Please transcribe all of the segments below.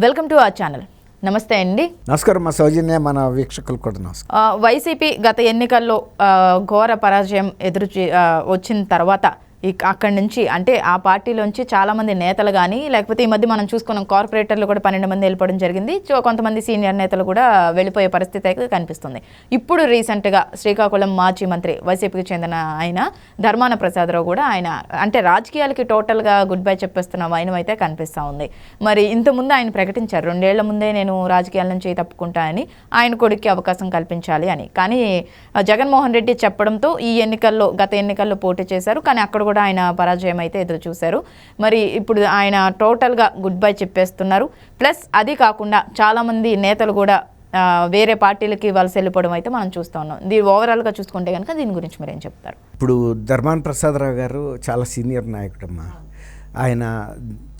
Welcome to our channel. నమస్తే అండి. నమస్కారం మా సౌజన్య మన వీక్షకులు కూడా నమస్కారం. వైసీపీ గత ఎన్నికల్లో ఘోర పరాజయం ఎదురు వచ్చిన తర్వాత అక్కడి నుంచి అంటే ఆ పార్టీలోంచి చాలామంది నేతలు కానీ లేకపోతే ఈ మధ్య మనం చూసుకున్నాం కార్పొరేటర్లు కూడా పన్నెండు మంది వెళ్ళిపోవడం జరిగింది. సో కొంతమంది సీనియర్ నేతలు కూడా వెళ్ళిపోయే పరిస్థితి అయితే కనిపిస్తుంది. ఇప్పుడు రీసెంట్గా శ్రీకాకుళం మాజీ మంత్రి వైసీపీకి చెందిన ఆయన ధర్మాన ప్రసాదరావు కూడా ఆయన అంటే రాజకీయాలకి టోటల్గా గుడ్ బై చెప్పేస్తున్న వైనం అయితే కనిపిస్తూ ఉంది. మరి ఇంతకుముందు ఆయన ప్రకటించారు. రెండేళ్ళ ముందే నేను రాజకీయాల నుంచి తప్పుకుంటా అని ఆయన కొడుక్కి అవకాశం కల్పించాలి అని. కానీ జగన్మోహన్ రెడ్డి చెప్పడంతో ఈ ఎన్నికల్లో గత ఎన్నికల్లో పోటీ చేశారు. కానీ అక్కడ కూడా కూడా ఆయన పరాజయం అయితే ఎదురు చూశారు. మరి ఇప్పుడు ఆయన టోటల్గా గుడ్ బై చెప్పేస్తున్నారు. ప్లస్ అది కాకుండా చాలామంది నేతలు కూడా వేరే పార్టీలకి వలస వెళ్ళిపోవడం అయితే మనం చూస్తూ ఉన్నాం. దీని ఓవరాల్గా చూసుకుంటే కనుక దీని గురించి మీరు ఏం చెప్తారు? ఇప్పుడు ధర్మాన్ ప్రసాదరావు గారు చాలా సీనియర్ నాయకుడమ్మా. ఆయన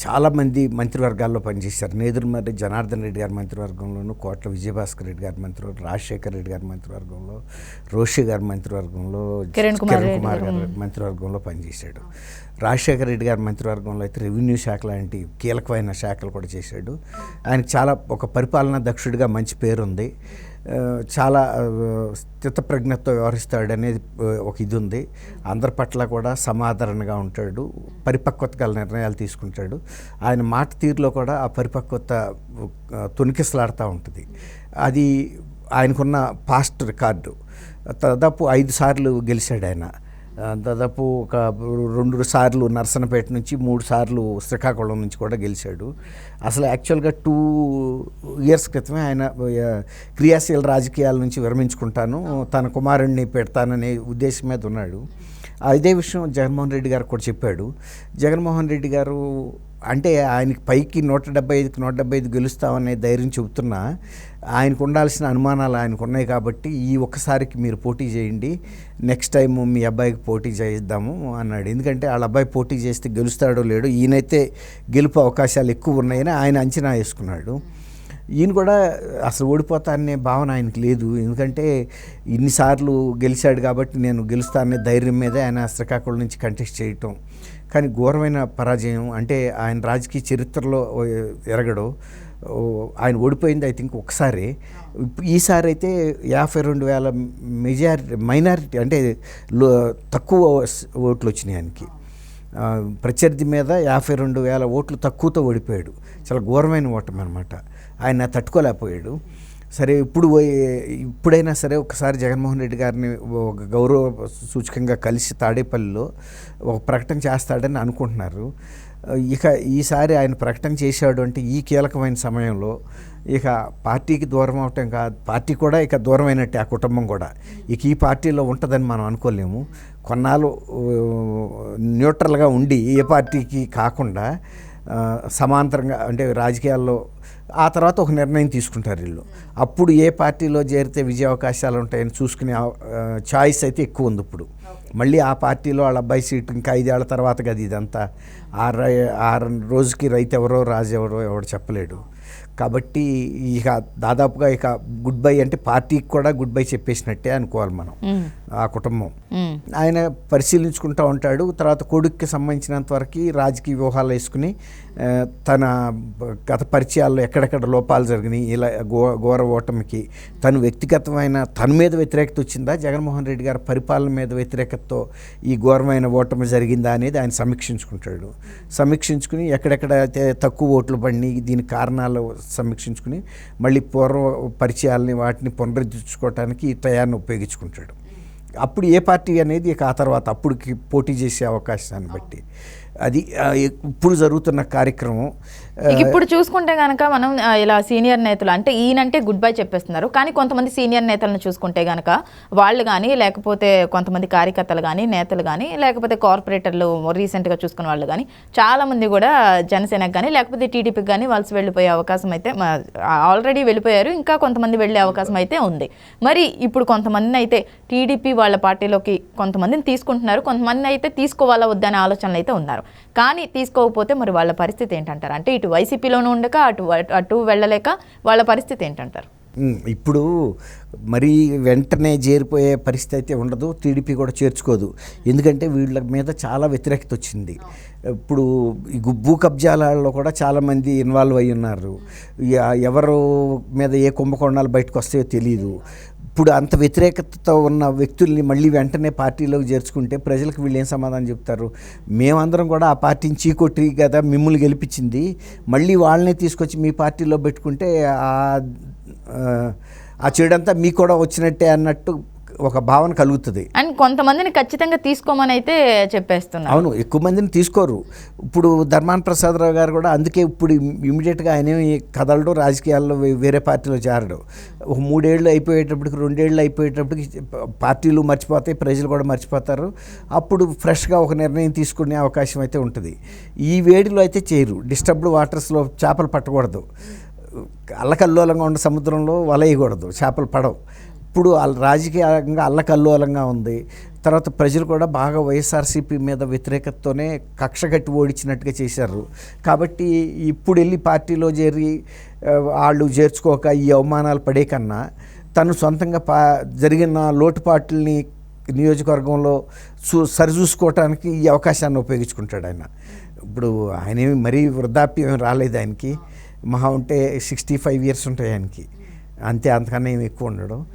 చాలామంది మంత్రివర్గాల్లో పనిచేశారు. నేదురుమర్రి జనార్దన్ రెడ్డి గారి మంత్రివర్గంలోను కోట్ల విజయభాస్కర్ రెడ్డి గారి మంత్రివర్గం రాజశేఖర్ రెడ్డి గారి మంత్రివర్గంలో రోషి గారి మంత్రివర్గంలో కిరణ్ కుమార్ గారి. మంత్రివర్గంలో పనిచేశాడు. రాజశేఖర రెడ్డి గారి మంత్రివర్గంలో అయితే రెవెన్యూ శాఖ లాంటి కీలకమైన శాఖలు కూడా చేశాడు. ఆయనకి చాలా ఒక పరిపాలనా దక్షుడిగా మంచి పేరుంది. చాలా స్థితప్రజ్ఞతో వ్యవహరిస్తాడు అనేది ఒక ఇది ఉంది అందరి పట్ల కూడా సమాదరణగా ఉంటాడు. పరిపక్వత గల నిర్ణయాలు తీసుకుంటాడు. ఆయన మాట తీరులో కూడా ఆ పరిపక్వత ఆ, ఉంటుంది. అది ఆయనకున్న పాస్ట్ రికార్డు. దాదాపు ఐదు సార్లు గెలిచాడు ఆయన. దాదాపు ఒక రెండు సార్లు నర్సనపేట నుంచి మూడు సార్లు శ్రీకాకుళం నుంచి కూడా గెలిచాడు. అసలు యాక్చువల్గా టూ ఇయర్స్ క్రితమే ఆయన క్రియాశీల రాజకీయాల నుంచి విరమించుకుంటాను. తన కుమారుణ్ణి పెడతాననే ఉద్దేశం మీద ఉన్నాడు. అదే విషయం జగన్మోహన్ రెడ్డి గారు కూడా చెప్పాడు. జగన్మోహన్ రెడ్డి గారు అంటే ఆయనకి పైకి నూట డెబ్బై ఐదుకి నూట డెబ్బై ఐదు గెలుస్తామనే ధైర్యం చెబుతున్నా ఆయనకు ఉండాల్సిన అనుమానాలు ఆయనకు ఉన్నాయి కాబట్టి ఈ ఒక్కసారికి మీరు పోటీ చేయండి. నెక్స్ట్ టైం మీ అబ్బాయికి పోటీ చేయిద్దాము అన్నాడు. ఎందుకంటే వాళ్ళ అబ్బాయి పోటీ చేస్తే గెలుస్తాడో లేడో ఈయనైతే గెలుపు అవకాశాలు ఎక్కువ ఉన్నాయని ఆయన అంచనా వేసుకున్నాడు. ఈయన కూడా అసలు ఓడిపోతాననే భావన ఆయనకి లేదు. ఎందుకంటే ఇన్నిసార్లు గెలిచాడు కాబట్టి నేను గెలుస్తాననే ధైర్యం మీద ఆయన శ్రీకాకుళం నుంచి కంటెస్ట్ చేయటం. కానీ ఘోరమైన పరాజయం. అంటే ఆయన రాజకీయ చరిత్రలో ఓ ఎరగడు. ఆయన ఓడిపోయింది ఐ థింక్ ఒకసారి. ఈసారి అయితే యాభై రెండు వేల మెజారిటీ మైనారిటీ అంటే లో తక్కువ ఓట్లు వచ్చినాయి ఆయనకి. ప్రత్యర్థి మీద యాభై రెండు వేల ఓట్లు తక్కువతో ఓడిపోయాడు. చాలా ఘోరమైన ఓటమి అనమాట ఆయన తట్టుకోలేకపోయాడు. సరే ఇప్పుడు పోయి- ఇప్పుడైనా సరే ఒకసారి జగన్మోహన్ రెడ్డి గారిని ఒక గౌరవ సూచకంగా కలిసి తాడేపల్లిలో ఒక ప్రకటన చేస్తాడని అనుకుంటున్నారు. ఇక ఈసారి ఆయన ప్రకటన చేశాడు అంటే ఈ కీలకమైన సమయంలో ఇక పార్టీకి దూరం అవటం కాదు. పార్టీ కూడా ఇక దూరమైనట్టే ఆ కుటుంబం కూడా. ఇక ఈ పార్టీలో ఉంటుందని మనం అనుకోలేము. కొన్నాళ్ళు న్యూట్రల్గా ఉండి ఏ పార్టీకి కాకుండా సమాంతరంగా అంటే రాజకీయాల్లో ఆ తర్వాత ఒక నిర్ణయం తీసుకుంటారు వీళ్ళు. అప్పుడు ఏ పార్టీలో చేరితే విజయ అవకాశాలు ఉంటాయని చూసుకునే చాయిస్ అయితే ఎక్కువ ఉంది ఇప్పుడు. మళ్ళీ ఆ పార్టీలో వాళ్ళ అబ్బాయి సీట్ ఇంకా ఐదేళ్ళ తర్వాత కదా ఇదంతా. ఆ రై ఆ రోజుకి రైతు ఎవరో రాజు ఎవరో ఎవడు చెప్పలేడు. కాబట్టి ఇక దాదాపుగా ఇక గుడ్ బై అంటే పార్టీకి కూడా గుడ్ బై చెప్పేసినట్టే అనుకోవాలి మనం ఆ కుటుంబం. ఆయన పరిశీలించుకుంటూ ఉంటాడు తర్వాత కొడుక్కి సంబంధించినంత వరకు రాజకీయ వ్యూహాలు వేసుకుని తన గత పరిచయాల్లో ఎక్కడెక్కడ లోపాలు జరిగినాయి ఇలా ఘో ఘోర ఓటమికి తను వ్యక్తిగతమైన తన మీద వ్యతిరేకత వచ్చిందా జగన్మోహన్ రెడ్డి గారి పరిపాలన మీద వ్యతిరేకతతో ఈ ఘోరమైన ఓటమి జరిగిందా అనేది ఆయన సమీక్షించుకుంటాడు. సమీక్షించుకుని ఎక్కడెక్కడ అయితే తక్కువ ఓట్లు పడినాయి దీని కారణాలు సమీక్షించుకుని మళ్ళీ పూర్వ పరిచయాలని వాటిని పునరుద్ధరించుకోవటానికి ఈ టయాన్ని ఉపయోగించుకుంటాడు. అప్పుడు ఏ పార్టీ అనేది ఇక ఆ తర్వాత అప్పుడుకి పోటీ చేసే అవకాశాన్ని బట్టి. అది ఇప్పుడు జరుగుతున్న కార్యక్రమం Uh, ఇప్పుడు చూసుకుంటే కనుక మనం ఇలా సీనియర్ నేతలు అంటే ఈయనంటే గుడ్ బై చెప్పేస్తున్నారు. కానీ కొంతమంది సీనియర్ నేతలను చూసుకుంటే కనుక వాళ్ళు కానీ లేకపోతే కొంతమంది కార్యకర్తలు కానీ నేతలు కానీ లేకపోతే కార్పొరేటర్లు రీసెంట్గా చూసుకున్న వాళ్ళు కానీ చాలామంది కూడా జనసేనకు కానీ లేకపోతే టీడీపీకి కానీ వలస వెళ్ళిపోయే అవకాశం అయితే ఆల్రెడీ వెళ్ళిపోయారు. ఇంకా కొంతమంది వెళ్ళే అవకాశం అయితే ఉంది. మరి ఇప్పుడు కొంతమందిని అయితే టీడీపీ వాళ్ళ పార్టీలోకి కొంతమందిని తీసుకుంటున్నారు. కొంతమంది అయితే తీసుకోవాలా వద్దనే ఆలోచనలు అయితే ఉన్నారు. కానీ తీసుకోకపోతే మరి వాళ్ళ పరిస్థితి ఏంటంటారు? అంటే ఇటు వైసీపీలోనూ ఉండక అటు అటు వెళ్ళలేక వాళ్ళ పరిస్థితి ఏంటంటారు? ఇప్పుడు మరీ వెంటనే చేరిపోయే పరిస్థితి అయితే ఉండదు టీడీపీ కూడా చేర్చుకోదు. ఎందుకంటే వీళ్ళ మీద చాలా వ్యతిరేకత వచ్చింది. ఇప్పుడు ఈ గుబ్బు కబ్జాలలో కూడా చాలామంది ఇన్వాల్వ్ అయి ఉన్నారు. ఎవరు మీద ఏ కుంభకోణాలు బయటకు వస్తాయో తెలియదు ఇప్పుడు అంత వ్యతిరేకతతో ఉన్న వ్యక్తుల్ని మళ్ళీ వెంటనే పార్టీలోకి చేర్చుకుంటే ప్రజలకు వీళ్ళు ఏం సమాధానం చెప్తారు? మేమందరం కూడా ఆ పార్టీని చీకొట్టి కదా మిమ్మల్ని గెలిపించింది. మళ్ళీ వాళ్ళనే తీసుకొచ్చి మీ పార్టీలో పెట్టుకుంటే ఆ ఆ చెడంతా మీకు కూడా వచ్చినట్టే అన్నట్టు ఒక భావన కలుగుతుంది. అండ్ కొంతమందిని ఖచ్చితంగా తీసుకోమని అయితే చెప్పేస్తున్నారు. అవును ఎక్కువ మందిని తీసుకోరు. ఇప్పుడు ధర్మాన ప్రసాదరావు గారు కూడా అందుకే ఇప్పుడు ఇమీడియట్గా ఆయన ఏమి కదలడు రాజకీయాల్లో వేరే పార్టీలో చేరడు. ఒక మూడేళ్ళు అయిపోయేటప్పటికి రెండేళ్ళు అయిపోయేటప్పటికి పార్టీలు మర్చిపోతాయి ప్రజలు కూడా మర్చిపోతారు. అప్పుడు ఫ్రెష్గా ఒక నిర్ణయం తీసుకునే అవకాశం అయితే ఉంటుంది. ఈ వేడిలో అయితే చేయరు. డిస్టర్బ్డ్ వాటర్స్లో చేపలు పట్టకూడదు. అల్లకల్లోలంగా ఉన్న సముద్రంలో వలయకూడదు. చేపలు పడవు. ఇప్పుడు రాజకీయంగా అల్లకల్లోలంగా ఉంది. తర్వాత ప్రజలు కూడా బాగా వైఎస్ఆర్సీపీ మీద వ్యతిరేకతతోనే కక్ష కట్టి ఓడించినట్టుగా చేశారు. కాబట్టి ఇప్పుడు వెళ్ళి పార్టీలో చేరి వాళ్ళు చేర్చుకోక ఈ అవమానాలు పడే కన్నా తను సొంతంగా పా జరిగిన లోటుపాట్లని నియోజకవర్గంలో చూ సరిచూసుకోవటానికి ఈ అవకాశాన్ని ఉపయోగించుకుంటాడు ఆయన. ఇప్పుడు ఆయనేమి మరీ వృద్ధాప్యం రాలేదు ఆయనకి. మహా ఉంటే సిక్స్టీ ఫైవ్ ఇయర్స్ ఉంటాయి ఆయనకి. అంతే అంతకన్నా ఏమి ఎక్కువ ఉండడం.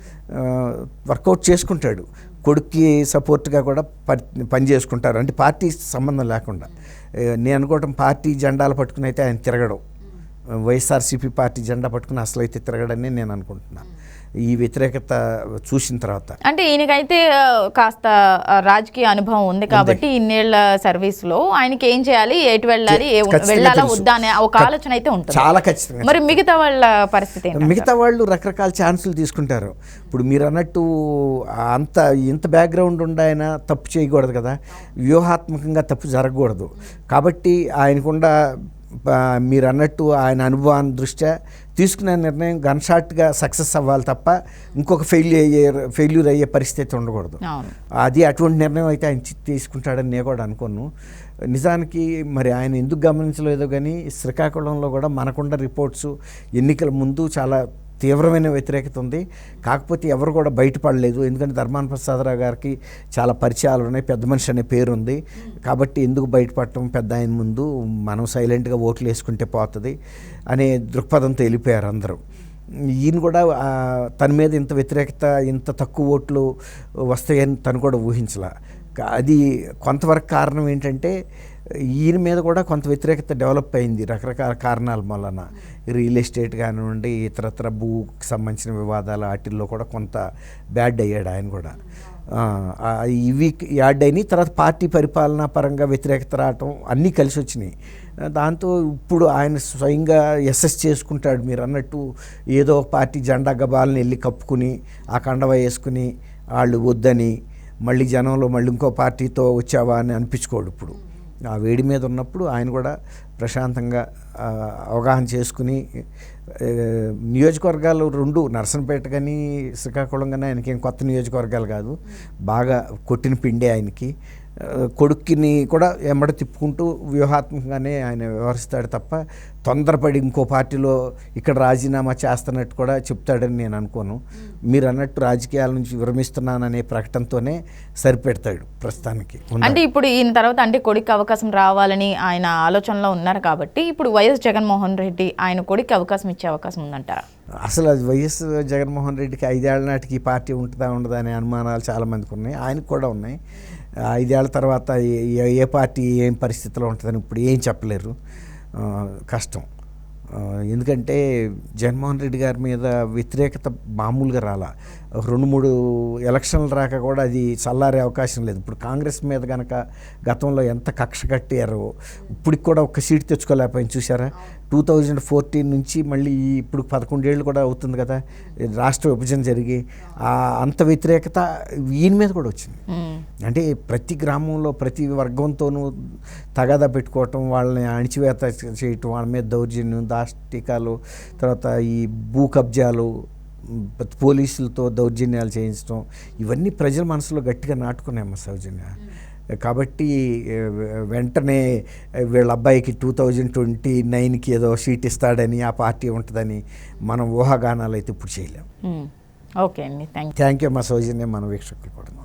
వర్కౌట్ చేసుకుంటాడు. కొడుక్కి సపోర్ట్గా కూడా పని పని చేసుకుంటారు. అంటే పార్టీ సంబంధం లేకుండా. నేను అనుకోవటం పార్టీ జెండాలు పట్టుకుని అయితే ఆయన తిరగడం. వైఎస్ఆర్సీపీ పార్టీ జెండా పట్టుకుని అసలు అయితే తిరగడని నేను అనుకుంటున్నాను ఈ వ్యతిరేకత చూసిన తర్వాత. అంటే ఈయనకైతే కాస్త రాజకీయ అనుభవం ఉంది కాబట్టి ఇన్నేళ్ళ సర్వీస్లో ఆయనకి ఏం చేయాలి ఎటు వెళ్ళాలి వెళ్ళాలా. వద్దా అనే ఒక ఆలోచన అయితే ఉంటుంది. చాలా ఖచ్చితంగా మరి మిగతా వాళ్ళ పరిస్థితి మిగతా వాళ్ళు రకరకాల ఛాన్సులు తీసుకుంటారు. ఇప్పుడు మీరు అన్నట్టు అంత ఇంత బ్యాక్గ్రౌండ్ ఉండి ఆయన తప్పు చేయకూడదు కదా. వ్యూహాత్మకంగా తప్పు జరగకూడదు. కాబట్టి ఆయనకుండా మీరు అన్నట్టు ఆయన అనుభవాన్ని దృష్ట్యా తీసుకునే నిర్ణయం గన్ షాట్గా సక్సెస్ అవ్వాలి తప్ప ఇంకొక ఫెయిల్యూర్ అయ్యే ఫెయిల్యూర్ అయ్యే పరిస్థితి ఉండకూడదు. అది అటువంటి నిర్ణయం అయితే ఆయన తీసుకుంటాడని నేను కూడా అనుకోను. నిజానికి మరి ఆయన ఎందుకు గమనించలేదో కానీ శ్రీకాకుళంలో కూడా మనకుండా రిపోర్ట్స్ ఎన్నికల ముందు చాలా తీవ్రమైన వ్యతిరేకత ఉంది. కాకపోతే ఎవరు కూడా బయటపడలేదు. ఎందుకంటే ధర్మాన ప్రసాదరావు గారికి చాలా పరిచయాలు ఉన్నాయి. పెద్ద మనిషి అనే పేరు ఉంది. కాబట్టి ఎందుకు బయటపడటం? పెద్ద ఆయన ముందు మనం సైలెంట్గా ఓట్లు వేసుకుంటే పోతుంది అనే దృక్పథంతో వెళ్ళిపోయారు అందరూ. ఈయన కూడా తన మీద ఇంత వ్యతిరేకత ఇంత తక్కువ ఓట్లు వస్తాయని తను కూడా ఊహించలా. అది కొంతవరకు కారణం ఏంటంటే ఈయన మీద కూడా కొంత వ్యతిరేకత డెవలప్ అయింది రకరకాల కారణాల వలన. రియల్ ఎస్టేట్ కానివ్వండి ఇతరత్ర భూకి సంబంధించిన వివాదాలు వాటిల్లో కూడా కొంత బ్యాడ్ అయ్యాడు ఆయన కూడా. ఇవి యాడ్ అయినాయి. తర్వాత పార్టీ పరిపాలనా పరంగా వ్యతిరేకత రావటం అన్నీ కలిసి వచ్చినాయి. దాంతో ఇప్పుడు ఆయన స్వయంగా ఎస్ఎస్ చేసుకుంటాడు మీరు అన్నట్టు ఏదో పార్టీ జెండా గబాలను వెళ్ళి కప్పుకుని ఆ కండవ వేసుకుని వాళ్ళు వద్దని మళ్ళీ జనంలో మళ్ళీ ఇంకో పార్టీతో వచ్చావా అని అనిపించుకోడు ఇప్పుడు. ఆ వేడి మీద ఉన్నప్పుడు ఆయన కూడా ప్రశాంతంగా అవగాహన చేసుకుని నియోజకవర్గాలు రెండు నర్సంపేట కానీ శ్రీకాకుళం కానీ ఆయనకి ఏం కొత్త నియోజకవర్గాలు కాదు. బాగా కొట్టిన పిండే ఆయనకి. కొడుక్కిని కూడా ఎమ్మడ తిప్పుకుంటూ వ్యూహాత్మకంగానే ఆయన వ్యవహరిస్తాడు తప్ప తొందరపడి ఇంకో పార్టీలో ఇక్కడ రాజీనామా చేస్తున్నట్టు కూడా చెప్తాడని నేను అనుకోను. మీరు అన్నట్టు రాజకీయాల నుంచి విరమిస్తున్నాననే ప్రకటనతోనే సరిపెడతాడు ప్రస్తుతానికి. అంటే ఇప్పుడు ఈయన తర్వాత అంటే కొడుకు అవకాశం రావాలని ఆయన ఆలోచనలో ఉన్నారు కాబట్టి ఇప్పుడు వైఎస్ జగన్మోహన్ రెడ్డి ఆయన కొడుకు అవకాశం ఇచ్చే అవకాశం ఉందంటారా? అసలు అది వైఎస్ జగన్మోహన్ రెడ్డికి ఐదేళ్ళ నాటికి ఈ పార్టీ ఉంటుందా ఉండదా అనే అనుమానాలు చాలామందికి ఉన్నాయి. ఆయనకు కూడా ఉన్నాయి. ఐదేళ్ళ తర్వాత ఏ- పార్టీ ఏం పరిస్థితిలో ఉంటుందని ఇప్పుడు ఏం చెప్పలేరు. కష్టం. ఎందుకంటే జగన్మోహన్ రెడ్డి గారి మీద వ్యతిరేకత మామూలుగా రాలా. రెండు మూడు ఎలక్షన్లు రాక కూడా అది చల్లారే అవకాశం లేదు. ఇప్పుడు కాంగ్రెస్ మీద కనుక గతంలో ఎంత కక్ష కట్టారో ఇప్పటికి కూడా ఒక్క సీట్ తెచ్చుకోలేకపోయింది. చూసారా టూ థౌజండ్ ఫోర్టీన్ నుంచి మళ్ళీ ఇప్పుడు పదకొండేళ్ళు కూడా అవుతుంది కదా రాష్ట్ర విభజన జరిగి ఆ అంత వ్యతిరేకత ఈయన మీద కూడా వచ్చింది. అంటే ప్రతి గ్రామంలో ప్రతి వర్గంతోనూ తగాదా పెట్టుకోవటం వాళ్ళని అణిచివేత చేయటం వాళ్ళ మీద దౌర్జన్యం దాష్టికాలు తర్వాత ఈ భూ కబ్జాలు పోలీసులతో దౌర్జన్యాలు చేయించడం ఇవన్నీ ప్రజల మనసులో గట్టిగా నాటుకున్నాయమ్మ సౌజన్య కాబట్టి వెంటనే వీళ్ళ అబ్బాయికి టూ థౌజండ్ ట్వంటీ నైన్కి ఏదో సీట్ ఇస్తాడని ఆ పార్టీ ఉంటుందని మనం ఊహాగానాలు అయితే ఇప్పుడు చేయలేం. మ్మ్. ఓకే అండి. థ్యాంక్ థ్యాంక్ యూ మా సౌజన్యం మన వీక్షకులు కూడా.